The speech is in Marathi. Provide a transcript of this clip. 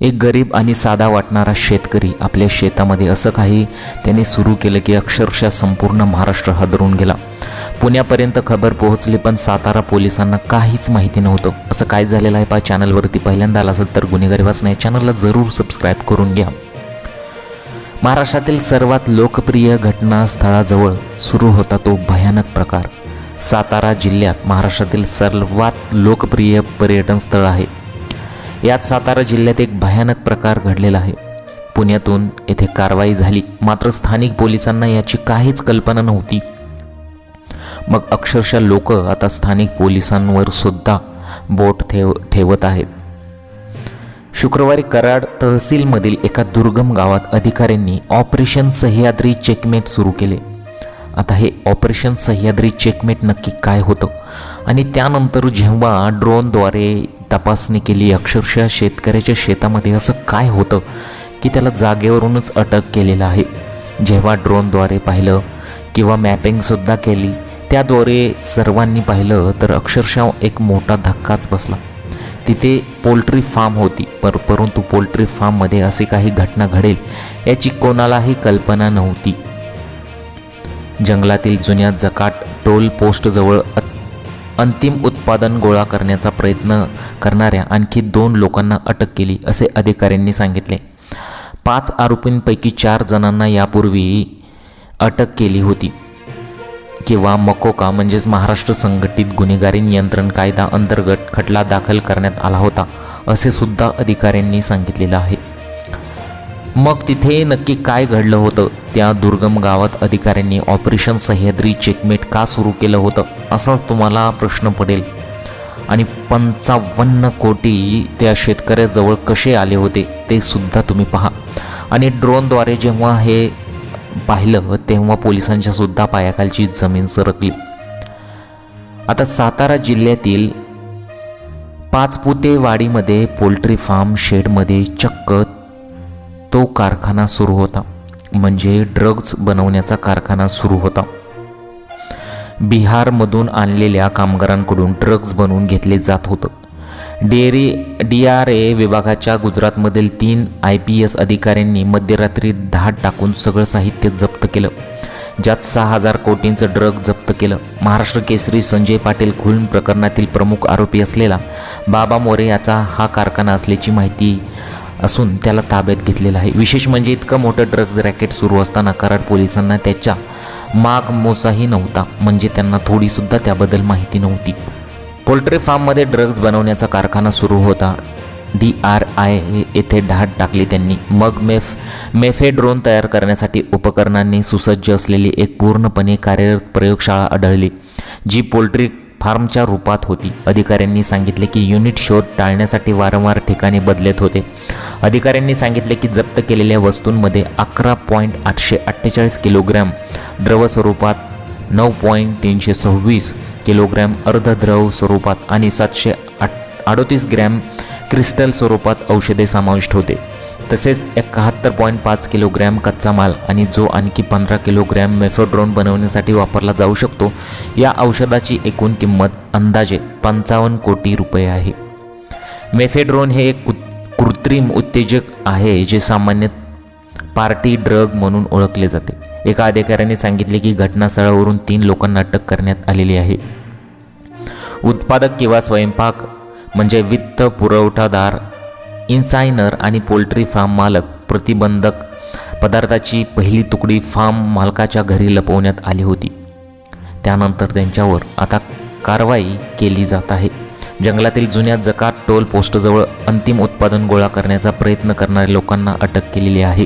एक गरीब आणि साधा वाटणारा शेतकरी आपल्या शेतामध्ये असं काही त्याने सुरू केलं की अक्षरशः संपूर्ण महाराष्ट्र हादरून गेला. पुण्यापर्यंत खबर पोहोचली पण सातारा पोलिसांना काहीच माहिती नव्हतं. असं काय झालेलं आहे पा चॅनलवरती पहिल्यांदा आला असेल तर गुन्हेगारी वाचना या चॅनलला जरूर सबस्क्राईब करून घ्या. महाराष्ट्रातील सर्वात लोकप्रिय घटनास्थळाजवळ सुरू होता तो भयानक प्रकार. सातारा जिल्ह्यात महाराष्ट्रातील सर्वात लोकप्रिय पर्यटन स्थळ आहे. यात सातारा जिल्ह्यात एक भयानक प्रकार घडलेला आहे. पुण्यातून येथे कारवाई झाली. मात्र स्थानिक पोलिसांना याची काहीच कल्पना नव्हती. मग अक्षरशः लोक आता स्थानिक पोलिसांवर सुद्धा बोट ठेव ठेवत आहेत. शुक्रवारी कराड तहसीलमधील एका दुर्गम गावात अधिकाऱ्यांनी ऑपरेशन सह्याद्री चेकमेट सुरू केले. आता हे ऑपरेशन सह्याद्री चेकमेट नक्की काय होतं? आणि त्यानंतर जेव्हा ड्रोनद्वारे तपासणी केली. अक्षरशः शेतकऱ्याच्या शेतामध्ये असं काय होतं की त्याला जागेवरूनच अटक केलेलं आहे. जेव्हा ड्रोनद्वारे पाहिलं किंवा मॅपिंगसुद्धा केली त्याद्वारे सर्वांनी पाहिलं तर अक्षरशः एक मोठा धक्काच बसला. तिथे पोल्ट्री फार्म होती पर परंतु पोल्ट्री फार्ममध्ये अशी काही घटना घडेल याची कोणालाही कल्पना नव्हती. जंगलातील जुन्या जकाट टोल पोस्टजवळ अंतिम उत्पादन गोळा करण्याचा प्रयत्न करणाऱ्या आणखी दोन लोकांना अटक केली असे अधिकाऱ्यांनी सांगितले. पाच आरोपींपैकी चार जणांना यापूर्वी अटक केली होती. किंवा मकोका म्हणजेच महाराष्ट्र संघटित गुन्हेगारी नियंत्रण कायदा अंतर्गत खटला दाखल करण्यात आला होता असे सुद्धा अधिकाऱ्यांनी सांगितलेलं आहे. मग तिथे नक्की काय घडलं होतं? त्या दुर्गम गावात अधिकाऱ्यांनी ऑपरेशन सह्याद्री चेकमेट का सुरू केलं होतं? असाच तुम्हाला प्रश्न पडेल. आणि पंचावन्न कोटी त्या शेतकऱ्याजवळ कसे आले होते ते सुद्धा तुम्ही पहा. आणि ड्रोनद्वारे जेव्हा हे पाहिलं तेव्हा पोलिसांच्या सुद्धा पायाखालची जमीन सरकली. आता सातारा जिल्ह्यातील पाचपुतेवाडीमध्ये पोल्ट्री फार्म शेडमध्ये चक्क तो कारखाना सुरू होता. म्हणजे ड्रग्ज बनवण्याचा कारखाना सुरू होता. बिहारमधून आणलेल्या कामगारांकडून ड्रग्ज बनवून घेतले जात होतं. डेअरी डी आर ए विभागाच्या गुजरातमधील तीन आय पी एस अधिकाऱ्यांनी मध्यरात्री धाड टाकून सगळं साहित्य जप्त केलं ज्यात सहा हजार कोटींचं ड्रग जप्त केलं. महाराष्ट्र केसरी संजय पाटील खून प्रकरणातील प्रमुख आरोपी असलेला बाबा मोरे याचा हा कारखाना असल्याची माहिती असून त्याला ताब्यात घेतलेलं आहे. विशेष म्हणजे इतकं मोठं ड्रग्ज रॅकेट सुरू असताना कराड पोलिसांना त्याच्या माग मोसाही नव्हता. म्हणजे त्यांना थोडीसुद्धा त्याबद्दल माहिती नव्हती. पोल्ट्री फार्ममध्ये ड्रग्ज बनवण्याचा कारखाना सुरू होता. डी आर आय येथे ढाट टाकली त्यांनी. मग मेफ मेफेड्रोन तयार करण्यासाठी उपकरणांनी सुसज्ज असलेली एक पूर्णपणे कार्यरत प्रयोगशाळा आढळली जी पोल्ट्री फार्मच्या रूपात होती. अधिकाऱ्यांनी सांगितले की युनिट शोध टाळण्यासाठी वारंवार ठिकाणी बदलत होते. अधिकाऱ्यांनी सांगितले की जप्त केलेल्या वस्तूंमध्ये अकरा पॉईंट आठशे अठ्ठेचाळीस किलोग्रॅम द्रव स्वरूपात नऊ पॉईंट तीनशे सव्वीस किलोग्रॅम अर्धद्रव स्वरूपात आणि सातशे आठ अडोतीस ग्रॅम क्रिस्टल स्वरूपात औषधे समाविष्ट होते. तसेच एकाहत्तर पॉईंट पाच किलोग्रॅम कच्चा माल आणि जो आणखी पंधरा किलोग्रॅम मेफोड्रोन बनवण्यासाठी वापरला जाऊ शकतो या औषधाची एकूण किंमत अंदाजे पंचावन्न कोटी रुपये आहे. मेफेड्रोन हे एक कृत्रिम उत्तेजक आहे जे सामान्यतः पार्टी ड्रग म्हणून ओळखले जाते. एका अधिकाऱ्याने सांगितले की घटनास्थळावरून तीन लोकांना अटक करण्यात आलेली आहे. उत्पादक किंवा स्वयंपाक म्हणजे वित्त पुरवठादार इन्सायनर आणि पोल्ट्री फार्म मालक प्रतिबंधक पदार्थाची पहिली तुकडी फार्म मालकाच्या घरी लपवण्यात आली होती. त्यानंतर त्यांच्यावर आता कारवाई केली जात आहे. जंगलातील जुन्या जकात टोल पोस्टजवळ अंतिम उत्पादन गोळा करण्याचा प्रयत्न करणाऱ्या लोकांना अटक केलेली आहे.